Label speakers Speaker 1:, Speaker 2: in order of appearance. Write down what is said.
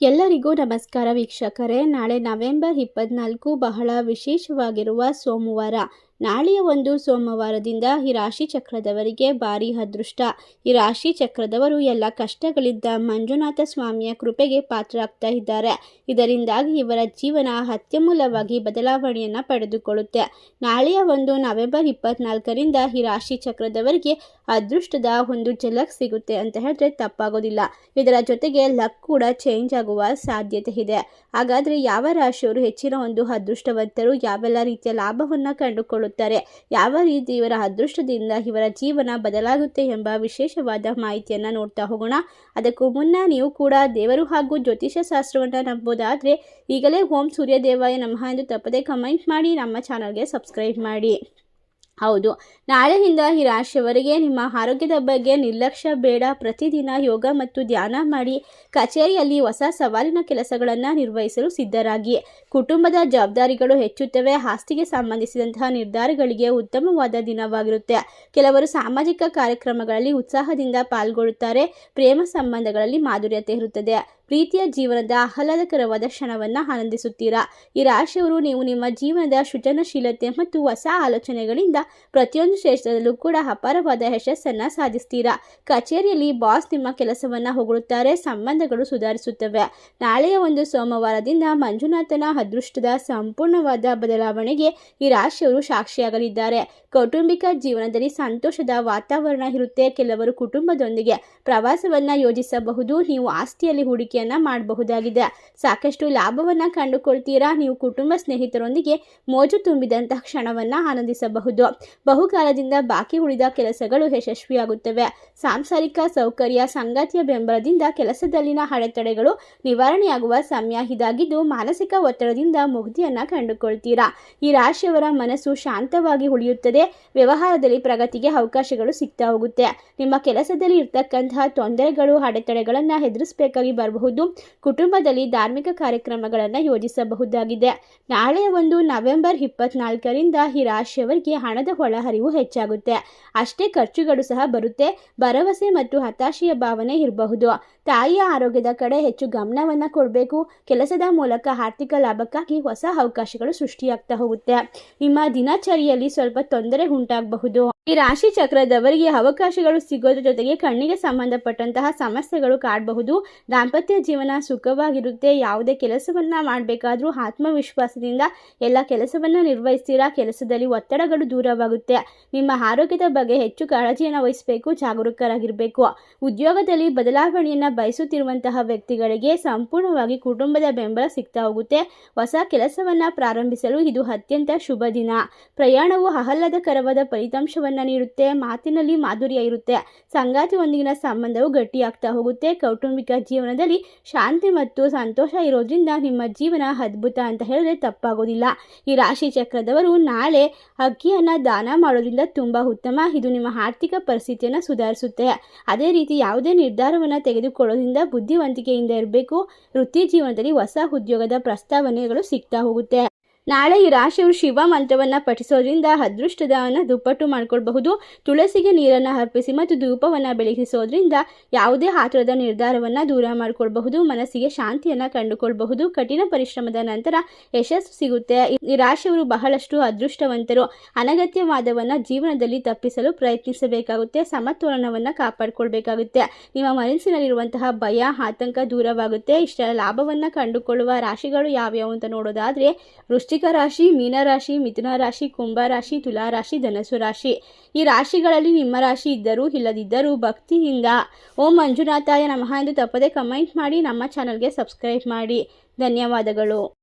Speaker 1: ಎಲ್ಲರಿಗೂ ನಮಸ್ಕಾರ ವೀಕ್ಷಕರೇ. ನಾಳೆ ನವೆಂಬರ್ ಇಪ್ಪತ್ನಾಲ್ಕು ಬಹಳ ವಿಶೇಷವಾಗಿರುವ ಸೋಮವಾರ. ನಾಳೆಯ ಒಂದು ಸೋಮವಾರದಿಂದ ಈ ರಾಶಿ ಚಕ್ರದವರಿಗೆ ಭಾರಿ ಅದೃಷ್ಟ. ಈ ರಾಶಿ ಚಕ್ರದವರು ಎಲ್ಲ ಕಷ್ಟಗಳಿದ್ದ ಮಂಜುನಾಥ ಸ್ವಾಮಿಯ ಕೃಪೆಗೆ ಪಾತ್ರರಾಗ್ತಾ ಇದ್ದಾರೆ. ಇದರಿಂದಾಗಿ ಇವರ ಜೀವನ ಅತ್ಯಮೂಲವಾಗಿ ಬದಲಾವಣೆಯನ್ನು ಪಡೆದುಕೊಳ್ಳುತ್ತೆ. ನಾಳೆಯ ಒಂದು ನವೆಂಬರ್ ಇಪ್ಪತ್ನಾಲ್ಕರಿಂದ ಈ ರಾಶಿ ಚಕ್ರದವರಿಗೆ ಅದೃಷ್ಟದ ಒಂದು ಝಲಕ್ ಸಿಗುತ್ತೆ ಅಂತ ಹೇಳಿದ್ರೆ ತಪ್ಪಾಗೋದಿಲ್ಲ. ಇದರ ಜೊತೆಗೆ ಲಕ್ ಕೂಡ ಚೇಂಜ್ ಆಗುವ ಸಾಧ್ಯತೆ ಇದೆ. ಹಾಗಾದರೆ ಯಾವ ರಾಶಿಯವರು ಹೆಚ್ಚಿನ ಒಂದು ಅದೃಷ್ಟವಂತರು? ಯಾವೆಲ್ಲ ರೀತಿಯ ಲಾಭವನ್ನು ಕಂಡುಕೊಳ್ಳುತ್ತಾರೆ? ಯಾವ ರೀತಿ ಇವರ ಅದೃಷ್ಟದಿಂದ ಇವರ ಜೀವನ ಬದಲಾಗುತ್ತೆ ಎಂಬ ವಿಶೇಷವಾದ ಮಾಹಿತಿಯನ್ನು ನೋಡ್ತಾ ಹೋಗೋಣ. ಅದಕ್ಕೂ ಮುನ್ನ ನೀವು ಕೂಡ ದೇವರು ಹಾಗೂ ಜ್ಯೋತಿಷ್ಯ ಶಾಸ್ತ್ರವನ್ನು ನಂಬೋದಾದರೆ ಈಗಲೇ ಓಂ ಸೂರ್ಯದೇವಾಯ ನಮಃ ಎಂದು ತಪ್ಪದೆ ಕಮೆಂಟ್ ಮಾಡಿ ನಮ್ಮ ಚಾನಲ್ಗೆ ಸಬ್ಸ್ಕ್ರೈಬ್ ಮಾಡಿ. ಹೌದು. ನಾಳೆಯಿಂದ ಈ ರಾಶಿಯವರಿಗೆ ನಿಮ್ಮ ಆರೋಗ್ಯದ ಬಗ್ಗೆ ನಿರ್ಲಕ್ಷ್ಯ ಬೇಡ. ಪ್ರತಿದಿನ ಯೋಗ ಮತ್ತು ಧ್ಯಾನ ಮಾಡಿ ಕಚೇರಿಯಲ್ಲಿ ಹೊಸ ಸವಾಲಿನ ಕೆಲಸಗಳನ್ನು ನಿರ್ವಹಿಸಲು ಸಿದ್ಧರಾಗಿ. ಕುಟುಂಬದ ಜವಾಬ್ದಾರಿಗಳು ಹೆಚ್ಚುತ್ತವೆ. ಆಸ್ತಿಗೆ ಸಂಬಂಧಿಸಿದಂತಹ ನಿರ್ಧಾರಗಳಿಗೆ ಉತ್ತಮವಾದ ದಿನವಾಗಿರುತ್ತೆ. ಕೆಲವರು ಸಾಮಾಜಿಕ ಕಾರ್ಯಕ್ರಮಗಳಲ್ಲಿ ಉತ್ಸಾಹದಿಂದ ಪಾಲ್ಗೊಳ್ಳುತ್ತಾರೆ. ಪ್ರೇಮ ಸಂಬಂಧಗಳಲ್ಲಿ ಮಾಧುರ್ಯತೆ ಇರುತ್ತದೆ. ಪ್ರೀತಿಯ ಜೀವನದ ಆಹ್ಲಾದಕರವಾದ ಕ್ಷಣವನ್ನು ಆನಂದಿಸುತ್ತೀರಾ? ಈ ರಾಶಿಯವರು ನೀವು ನಿಮ್ಮ ಜೀವನದ ಸೃಜನಶೀಲತೆ ಮತ್ತು ಹೊಸ ಆಲೋಚನೆಗಳಿಂದ ಪ್ರತಿಯೊಂದು ಕ್ಷೇತ್ರದಲ್ಲೂ ಕೂಡ ಅಪಾರವಾದ ಯಶಸ್ಸನ್ನು ಸಾಧಿಸ್ತೀರಾ? ಕಚೇರಿಯಲ್ಲಿ ಬಾಸ್ ನಿಮ್ಮ ಕೆಲಸವನ್ನು ಹೊಗಳುತ್ತಾರೆ, ಸಂಬಂಧಗಳು ಸುಧಾರಿಸುತ್ತವೆ. ನಾಳೆಯ ಒಂದು ಸೋಮವಾರದಿಂದ ಮಂಜುನಾಥನ ಅದೃಷ್ಟದ ಸಂಪೂರ್ಣವಾದ ಬದಲಾವಣೆಗೆ ಈ ರಾಶಿಯವರು ಸಾಕ್ಷಿಯಾಗಲಿದ್ದಾರೆ. ಕೌಟುಂಬಿಕ ಜೀವನದಲ್ಲಿ ಸಂತೋಷದ ವಾತಾವರಣ ಇರುತ್ತೆ. ಕೆಲವರು ಕುಟುಂಬದೊಂದಿಗೆ ಪ್ರವಾಸವನ್ನು ಯೋಜಿಸಬಹುದು. ನೀವು ಆಸ್ತಿಯಲ್ಲಿ ಹೂಡಿಕೆಯನ್ನು ಮಾಡಬಹುದಾಗಿದೆ. ಸಾಕಷ್ಟು ಲಾಭವನ್ನು ಕಂಡುಕೊಳ್ತೀರಾ? ನೀವು ಕುಟುಂಬ ಸ್ನೇಹಿತರೊಂದಿಗೆ ಮೋಜು ತುಂಬಿದಂತಹ ಕ್ಷಣವನ್ನು ಆನಂದಿಸಬಹುದು. ಬಹುಕಾಲದಿಂದ ಬಾಕಿ ಉಳಿದ ಕೆಲಸಗಳು ಯಶಸ್ವಿಯಾಗುತ್ತವೆ. ಸಾಂಸಾರಿಕ ಸೌಕರ್ಯ, ಸಂಗಾತಿಯ ಬೆಂಬಲದಿಂದ ಕೆಲಸದಲ್ಲಿನ ಅಡೆತಡೆಗಳು ನಿವಾರಣೆಯಾಗುವ ಸಮಯ ಇದಾಗಿದ್ದು, ಮಾನಸಿಕ ಒತ್ತಡದಿಂದ ಮುಗ್ಧಿಯನ್ನು ಕಂಡುಕೊಳ್ತೀರಾ? ಈ ರಾಶಿಯವರ ಮನಸ್ಸು ಶಾಂತವಾಗಿ ಉಳಿಯುತ್ತದೆ. ವ್ಯವಹಾರದಲ್ಲಿ ಪ್ರಗತಿಗೆ ಅವಕಾಶಗಳು ಸಿಗ್ತಾ ಹೋಗುತ್ತೆ. ನಿಮ್ಮ ಕೆಲಸದಲ್ಲಿ ಇರ್ತಕ್ಕಂತಹ ತೊಂದರೆಗಳು, ಅಡೆತಡೆಗಳನ್ನು ಎದುರಿಸಬೇಕಾಗಿ ಬರಬಹುದು. ಕುಟುಂಬದಲ್ಲಿ ಧಾರ್ಮಿಕ ಕಾರ್ಯಕ್ರಮಗಳನ್ನು ಯೋಜಿಸಬಹುದಾಗಿದೆ. ನಾಳೆ ಒಂದು ನವೆಂಬರ್ ಇಪ್ಪತ್ನಾಲ್ಕರಿಂದ ಈ ರಾಶಿಯವರಿಗೆ ಹಣದ ಒಳಹರಿವು ಹೆಚ್ಚಾಗುತ್ತೆ. ಅಷ್ಟೇ ಖರ್ಚುಗಳು ಸಹ ಬರುತ್ತೆ. ಭರವಸೆ ಮತ್ತು ಹತಾಶೆಯ ಭಾವನೆ ಇರಬಹುದು. ತಾಯಿಯ ಆರೋಗ್ಯದ ಕಡೆ ಹೆಚ್ಚು ಗಮನವನ್ನು ಕೊಡಬೇಕು. ಕೆಲಸದ ಮೂಲಕ ಆರ್ಥಿಕ ಲಾಭಕ್ಕಾಗಿ ಹೊಸ ಅವಕಾಶಗಳು ಸೃಷ್ಟಿಯಾಗ್ತಾ ಹೋಗುತ್ತೆ. ನಿಮ್ಮ ದಿನಚರಿಯಲ್ಲಿ ಸ್ವಲ್ಪ ತೊಂದರೆ ಉಂಟಾಗಬಹುದು. ಈ ರಾಶಿ ಚಕ್ರದವರಿಗೆ ಅವಕಾಶಗಳು ಸಿಗೋದ್ರ ಜೊತೆಗೆ ಕಣ್ಣಿಗೆ ಸಂಬಂಧಪಟ್ಟಂತಹ ಸಮಸ್ಯೆಗಳು ಕಾಡಬಹುದು. ದಾಂಪತ್ಯ ಜೀವನ ಸುಖವಾಗಿರುತ್ತೆ. ಯಾವುದೇ ಕೆಲಸವನ್ನ ಮಾಡಬೇಕಾದ್ರೂ ಆತ್ಮವಿಶ್ವಾಸದಿಂದ ಎಲ್ಲ ಕೆಲಸವನ್ನ ನಿರ್ವಹಿಸ್ತೀರಾ? ಕೆಲಸದಲ್ಲಿ ಒತ್ತಡಗಳು ದೂರವಾಗುತ್ತೆ. ನಿಮ್ಮ ಆರೋಗ್ಯದ ಬಗ್ಗೆ ಹೆಚ್ಚು ಕಾಳಜಿಯನ್ನು ವಹಿಸಬೇಕು, ಜಾಗರೂಕರಾಗಿರಬೇಕು. ಉದ್ಯೋಗದಲ್ಲಿ ಬದಲಾವಣೆಯನ್ನು ಬಯಸುತ್ತಿರುವಂತಹ ವ್ಯಕ್ತಿಗಳಿಗೆ ಸಂಪೂರ್ಣವಾಗಿ ಕುಟುಂಬದ ಬೆಂಬಲ ಸಿಗ್ತಾ ಹೋಗುತ್ತೆ. ಹೊಸ ಕೆಲಸವನ್ನ ಪ್ರಾರಂಭಿಸಲು ಇದು ಅತ್ಯಂತ ಶುಭ ದಿನ. ಪ್ರಯಾಣವು ಆಹ್ಲಾದಕರವಾದ ಫಲಿತಾಂಶವನ್ನು ನೀಡುತ್ತೆ, ಮಾತಿನಲ್ಲಿ ಮಾಧುರ್ಯ ಇರುತ್ತೆ. ಸಂಗಾತಿಯೊಂದಿಗಿನ ಸಂಬಂಧವು ಗಟ್ಟಿಯಾಗ್ತಾ ಹೋಗುತ್ತೆ. ಕೌಟುಂಬಿಕ ಜೀವನದಲ್ಲಿ ಶಾಂತಿ ಮತ್ತು ಸಂತೋಷ ಇರೋದ್ರಿಂದ ನಿಮ್ಮ ಜೀವನ ಅದ್ಭುತ ಅಂತ ಹೇಳಿದ್ರೆ ತಪ್ಪಾಗೋದಿಲ್ಲ. ಈ ರಾಶಿ ಚಕ್ರದವರು ನಾಳೆ ಅಕ್ಕಿಯನ್ನು ದಾನ ಮಾಡೋದ್ರಿಂದ ತುಂಬ ಉತ್ತಮ. ಇದು ನಿಮ್ಮ ಆರ್ಥಿಕ ಪರಿಸ್ಥಿತಿಯನ್ನು ಸುಧಾರಿಸುತ್ತೆ. ಅದೇ ರೀತಿ ಯಾವುದೇ ನಿರ್ಧಾರವನ್ನು ತೆಗೆದುಕೊಳ್ಳೋದ್ರಿಂದ ಬುದ್ಧಿವಂತಿಕೆಯಿಂದ ಇರಬೇಕು. ವೃತ್ತಿ ಜೀವನದಲ್ಲಿ ಹೊಸ ಉದ್ಯೋಗದ ಪ್ರಸ್ತಾವನೆಗಳು ಸಿಗ್ತಾ ಹೋಗುತ್ತೆ. ನಾಳೆ ಈ ರಾಶಿಯವರು ಶಿವ ಮಂತ್ರವನ್ನು ಪಠಿಸೋದ್ರಿಂದ ಅದೃಷ್ಟದವನ್ನು ದುಪ್ಪಟ್ಟು ಮಾಡಿಕೊಳ್ಬಹುದು. ತುಳಸಿಗೆ ನೀರನ್ನು ಅರ್ಪಿಸಿ ಮತ್ತು ಧೂಪವನ್ನು ಬೆಳಗಿಸೋದ್ರಿಂದ ಯಾವುದೇ ಆತರದ ನಿರ್ಧಾರವನ್ನು ದೂರ ಮಾಡಿಕೊಳ್ಬಹುದು. ಮನಸ್ಸಿಗೆ ಶಾಂತಿಯನ್ನು ಕಂಡುಕೊಳ್ಬಹುದು. ಕಠಿಣ ಪರಿಶ್ರಮದ ನಂತರ ಯಶಸ್ಸು ಸಿಗುತ್ತೆ. ಈ ರಾಶಿಯವರು ಬಹಳಷ್ಟು ಅದೃಷ್ಟವಂತರು. ಅನಗತ್ಯವಾದವನ್ನು ಜೀವನದಲ್ಲಿ ತಪ್ಪಿಸಲು ಪ್ರಯತ್ನಿಸಬೇಕಾಗುತ್ತೆ. ಸಮತೋಲನವನ್ನು ಕಾಪಾಡಿಕೊಳ್ಬೇಕಾಗುತ್ತೆ. ನಿಮ್ಮ ಮನಸ್ಸಿನಲ್ಲಿರುವಂತಹ ಭಯ, ಆತಂಕ ದೂರವಾಗುತ್ತೆ. ಇಷ್ಟರ ಲಾಭವನ್ನು ಕಂಡುಕೊಳ್ಳುವ ರಾಶಿಗಳು ಯಾವ್ಯಾವು ಅಂತ ನೋಡೋದಾದರೆ ವೃಷ್ಟಿ ವೃಶ್ಚಿಕ ರಾಶಿ ಮೀನರಾಶಿ ಮಿಥುನ ರಾಶಿ, ಕುಂಭ ರಾಶಿ, ತುಲಾ ರಾಶಿ ಧನಸು ರಾಶಿ. ಈ ರಾಶಿಗಳಲ್ಲಿ ನಿಮ್ಮ ರಾಶಿ ಇದ್ದರೂ ಇಲ್ಲದಿದ್ದರೂ ಭಕ್ತಿಯಿಂದ ಓಂ ಮಂಜುನಾಥಾಯ ನಮಃ ಎಂದು ತಪ್ಪದೆ ಕಮೆಂಟ್ ಮಾಡಿ, ನಮ್ಮ ಚಾನಲ್ಗೆ ಸಬ್ಸ್ಕ್ರೈಬ್ ಮಾಡಿ. ಧನ್ಯವಾದಗಳು.